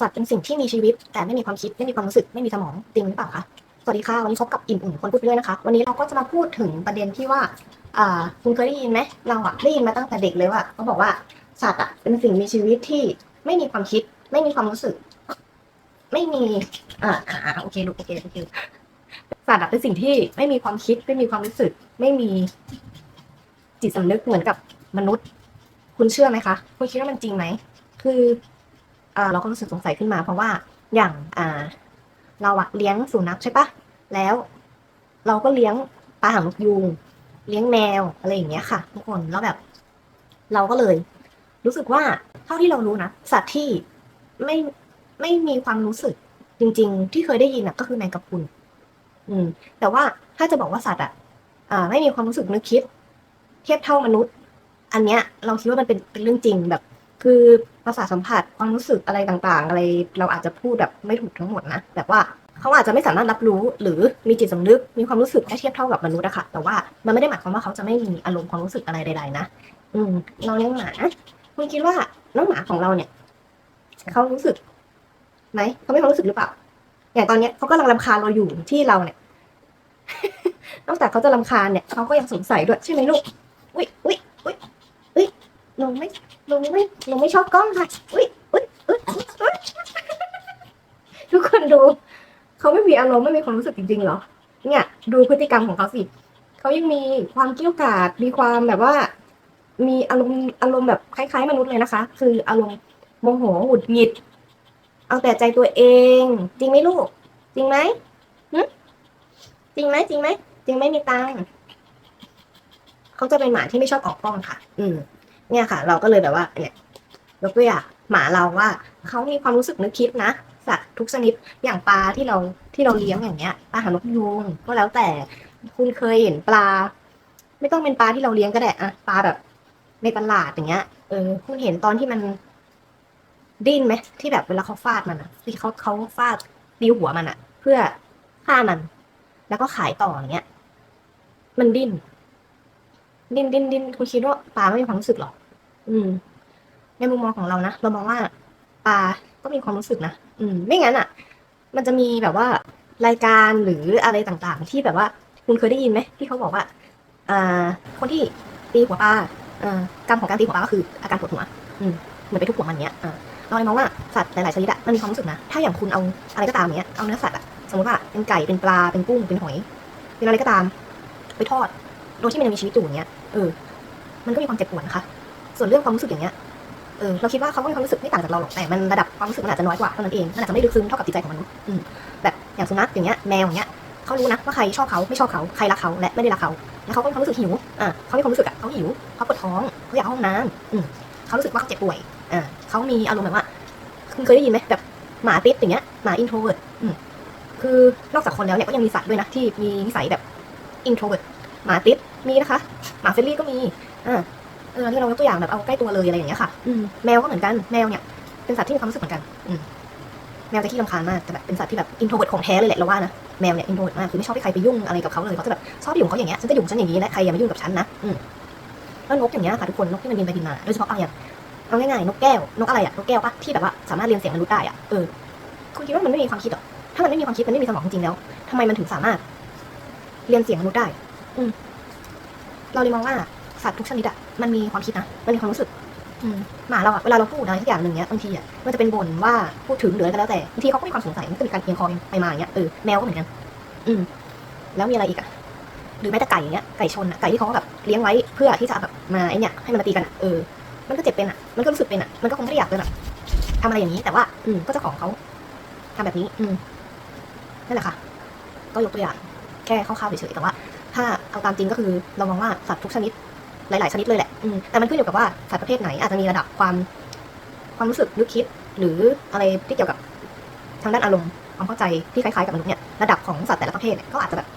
สัตว์เป็นสิ่งที่มีชีวิต แต่ไม่มีความคิดไม่มีความรู้สึกไม่มีสมองจริงหรือเปล่าคะสวัสดีค่ะวันนี้พบกับอิ่มอุ่นคนพูดไปเรื่อยนะคะ วันนี้เราก็จะมาพูดถึงประเด็นที่ว่าคุณเคยได้ยินไหมเราอะได้ยินมาตั้งแต่เด็กเลยว่าเขาบอกว่าสัตว์อะเป็นสิ่งมีชีวิตที่ไม่มีความคิด ไม่มีความรู้สึก ไม่มีอ่าอ่าโอเคลูกโอเคโอเคสัตว์อะเป็นสิ่งที่ไม่มีความคิด ไม่มีความรู้สึก ไม่มีจิตสำนึกเหมือนกับมนุษย์ คุณเชื่อไหมคะ คุณคิดว่ามันจริงไหมคือ เราก็รู้สึกสงสัยขึ้นมา เพราะว่าอย่างอ่าเราอะเลี้ยงสุนัขใช่ปะแล้ว เราก็เลี้ยงปลาหางนกยูงเลี้ยงแมวอะไรอย่างเงี้ยค่ะ ทุกคนแล้วแบบ เราก็เลย รู้สึกว่าเท่าที่เรารู้นะสัตว์ที่ไม่ไม่มีความรู้สึกจริง ๆ ที่เคยได้ยินอะก็คือแมงกะพรุนอืม แต่ว่าถ้าจะบอกว่าสัตว์อะอ่าไม่มีความรู้สึกนึกคิด เทียบเท่ามนุษย์ อันเนี้ย เราคิดว่ามันเป็นเป็นเรื่องจริงแบบ คือประสาทสัมผัสความรู้สึกอะไรต่างๆ อะไรเราอาจจะพูดแบบไม่ถูกทั้งหมดนะแบบว่าเขาอาจจะไม่สามารถรับรู้หรือมีจิตสำนึกมีความรู้สึกได้เทียบเท่ากับมนุษย์อะค่ะแต่ว่ามันไม่ได้หมายความว่าเขาจะไม่มีอารมณ์ความรู้สึกอะไรใดๆนะอืมเราเลี้ยงหมาคุณคิดว่าน้องหมาของเราเนี่ยเขารู้สึกไหมเขาไม่ความรู้สึกหรือเปล่า อย่างตอนเนี้ยเขากำลังรำคาญเราอยู่ที่เราเนี่ย นอกจากเขาจะรำคาญเนี่ยเขาก็ยังสงสัยด้วยใช่ไหมลูก อุ้ยอุ้ยอุ้ยอุ้ยลงไม่ ลงไม่ลงไม่ชอบกล้องค่ะ อุ้ยอุ้ยอุ้ยอุ๊ยทุกคนดู เขาไม่มีอารมณ์ไม่มีความรู้สึกจริงๆเหรอ เนี่ย ดูพฤติกรรมของเขาสิเขายังมีความเกี้ยวกาดมีความแบบว่า มีอารมณ์อารมณ์แบบคล้ายๆมนุษย์เลยนะคะ คืออารมณ์โมโหหงุดหงิด เอาแต่ใจตัวเอง จริงไหมลูก จริงไหมจริงไหมจริงไหมจริงไหมมีตังค์เขาจะเป็นหมาที่ไม่ชอบออกกล้องค่ะ อืม เนี่ยค่ะ เราก็เลยแบบว่าเนี่ยยกตัวอย่างหมาเราว่าเขามีความรู้สึกนึกคิดนะสัตว์ทุกชนิดอย่างปลาที่เราที่เราเลี้ยงอย่างเงี้ยปลาหางนกยูงก็แล้วแต่คุณเคยเห็นปลา ไม่ต้องเป็นปลาที่เราเลี้ยงก็ได้อะปลาแบบในตลาดอย่างเงี้ยเออคุณเห็นตอนที่มันดิ้นไหมที่แบบเวลาเขาฟาดมันอะที่เขาเขาฟาดตีหัวมันอะเพื่อฆ่ามัน แล้วก็ขายต่ออย่างเงี้ย มันดิ้นดิ้นดิ้นดิ้นคุณคิดว่าปลาไม่มีความรู้สึกหรอ อืม ในมุมมองของเรานะเรามองว่าปลาก็มีความรู้สึกนะอืม ไม่งั้นอะ มันจะมีแบบว่ารายการหรืออะไรต่างๆ ที่แบบว่า คุณเคยได้ยินไหมที่เขาบอกว่าอ่าคนที่ตีหัวปลาอ่ากรรมของการตีหัวปลาก็คืออาการปวดหัว อืมเหมือนไปทุบหัวมันเนี้ยอ่าเราเลยมองว่าสัตว์หลายๆชนิดอะมันมีความรู้สึกนะ ถ้าอย่างคุณเอาอะไรก็ตามเนี้ย เอาเนื้อสัตว์อะสมมติว่าเป็นไก่ เป็นปลา เป็นกุ้ง เป็นหอย เป็นอะไรก็ตาม ไปทอด โดยที่มันยังมีชีวิตอยู่อย่างเงี้ย เออ มันก็มีความเจ็บปวดนะคะ ส่วนเรื่องความรู้สึกอย่างเงี้ยเออเราคิดว่าเขาก็มีความรู้สึกไม่ต่างจากเราหรอกแต่มันระดับความรู้สึกมันอาจจะน้อยกว่าเท่านั้นเองมันอาจจะไม่ลึกซึ้งเท่ากับจิตใจของมนุษย์อืมแบบอย่างสุนัขอย่างเงี้ยแมวอย่างเงี้ยเขารู้นะว่าใครชอบเขาไม่ชอบเขาใครรักเขาและไม่ได้รักเขาแล้วเขาก็มีความรู้สึกหิวอ่าเขามีความรู้สึกอะเขาหิวเขาปวดท้องเขาอยากเข้าห้องน้ำอืมเขารู้สึกว่าเขาเจ็บป่วยอ่าเขามีอารมณ์แบบว่าคุณเคยได้ยินไหมแบบหมาติดอย่างเงี้ยหมาอินโทรเวิร์ดอืมคือนอกจากคนแล้วเนี่ยก็ยังมีสัตว์ด้วยนะที่มีนิสัยแบบอินโทรเวิร์ดหมาติดมีนะคะ หมาเฟรนลี่ก็มีอ่า เออที่เรายกตัวอย่างแบบเอาใกล้ตัวเลยอะไรอย่างเงี้ยค่ะอืมแมวก็เหมือนกันแมวเนี่ยเป็นสัตว์ที่มีความรู้สึกเหมือนกันอืมแมวจะขี้รำคาญมากแต่แบบเป็นสัตว์ที่แบบอินโทรเวิร์ดของแท้เลยแหละเราว่านะแมวเนี่ยอินโทรเวิร์ดมากคือไม่ชอบให้ใครไปยุ่งอะไรกับเขาเลยเขาจะแบบชอบอยู่ของเขาอย่างเงี้ยฉันจะอยู่ของฉันอย่างนี้และใครอย่ามายุ่งกับฉันนะอืมแล้วนกอย่างเงี้ยค่ะทุกคนนกที่มันบินไปบินมาโดยเฉพาะอะไรอย่างเอาง่ายๆนกแก้วนกอะไรอะนกแก้วปะที่แบบว่าสามารถเรียนเสียงมนุษย์ได้อะเออคุณคิดว่ามันไม่มีความคิดหรอถ้ามันไม่มีความคิดมันไม่มีสมองจริงๆแล้วทำไมมันถึงสามารถ เรียนเสียงมนุษย์ได้ อืมเราเลยมองว่า สัตว์ทุกชนิดอะมันมีความคิดนะมันมีความรู้สึกอืมหมาเราอะเวลาเราพูดอะไรสักอย่างหนึ่งเนี้ยบางทีอะมันจะเป็นบ่นว่าพูดถึงหรืออะไรก็แล้วแต่บางทีเขาก็มีความสงสัยมันก็มีการเอียงคอไปมาอย่างเงี้ยเออแมวก็เหมือนกันอืม แล้วมีอะไรอีกอะหรือแม้แต่ไก่อย่างเงี้ยไก่ชนอะไก่ที่เขาแบบเลี้ยงไว้เพื่อที่จะแบบมาไอเนี้ยให้มันมาตีกันอะเออ มันก็เจ็บเป็นอะมันก็รู้สึกเป็นอะมันก็คงไม่ได้อยากจะแบบทำอะไรอย่างนี้แต่ว่า อืมก็เจ้าของเขาทำแบบนี้ อืมนั่นแหละค่ะ ก็ยกตัวอย่างแค่คร่าวๆเฉยๆแต่ว่า ถ้าเอาตามจริงก็คือ เรามองว่าสัตว์ทุกชนิด หลาย ๆ ชนิดเลยแหละอืมแต่มันขึ้นอยู่กับว่าสัตว์ประเภทไหนอาจจะมีระดับความความรู้สึกนึกคิด หรืออะไรที่เกี่ยวกับทางด้านอารมณ์ความเข้าใจที่คล้ายๆกับมนุษย์เนี่ยระดับของสัตว์แต่ละประเภทเนี่ยก็อาจจะแบบ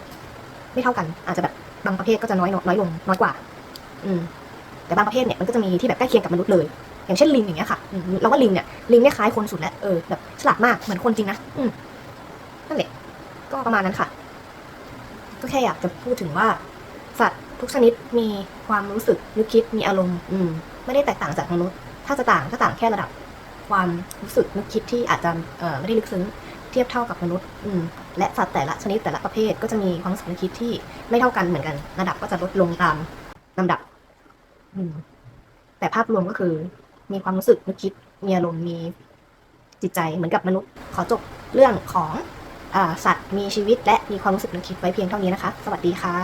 ไม่เท่ากัน อาจจะแบบบางประเภทก็จะน้อยน้อยลงน้อยกว่า อืมแต่บางประเภทเนี่ยมันก็จะมีที่แบบใกล้เคียงกับมนุษย์เลย อย่างเช่นลิงอย่างเงี้ยค่ะอืมเราว่าลิงเนี่ยลิงเนี่ยคล้ายคนสุดแล้วเออแบบฉลาดมากเหมือนคนจริงนะอืมนั่นแหละก็ประมาณนั้นค่ะ ก็แค่อยากจะพูดถึงว่าสัตว์ ทุกชนิดมีความรู้สึกนึกคิดมีอารมณ์ อืม ไม่ได้แตกต่างจากมนุษย์ ถ้าจะต่างก็ต่างแค่ระดับ ความรู้สึกนึกคิดที่อาจจะเอ่อไม่ได้ลึกซึ้งเทียบเท่ากับมนุษย์ อืม และสัตว์แต่ละชนิดแต่ละประเภทก็จะมีความรู้สึกนึกคิดที่ไม่เท่ากันเหมือนกัน ระดับก็จะลดลงตามลำดับ อืม แต่ภาพรวมก็คือ มีความรู้สึกนึกคิดมีอารมณ์มีจิตใจเหมือนกับมนุษย์ ขอจบเรื่องของอาสัตว์มีชีวิตและมีความรู้สึกนึกคิดไว้เพียงเท่านี้นะคะ สวัสดีค่ะ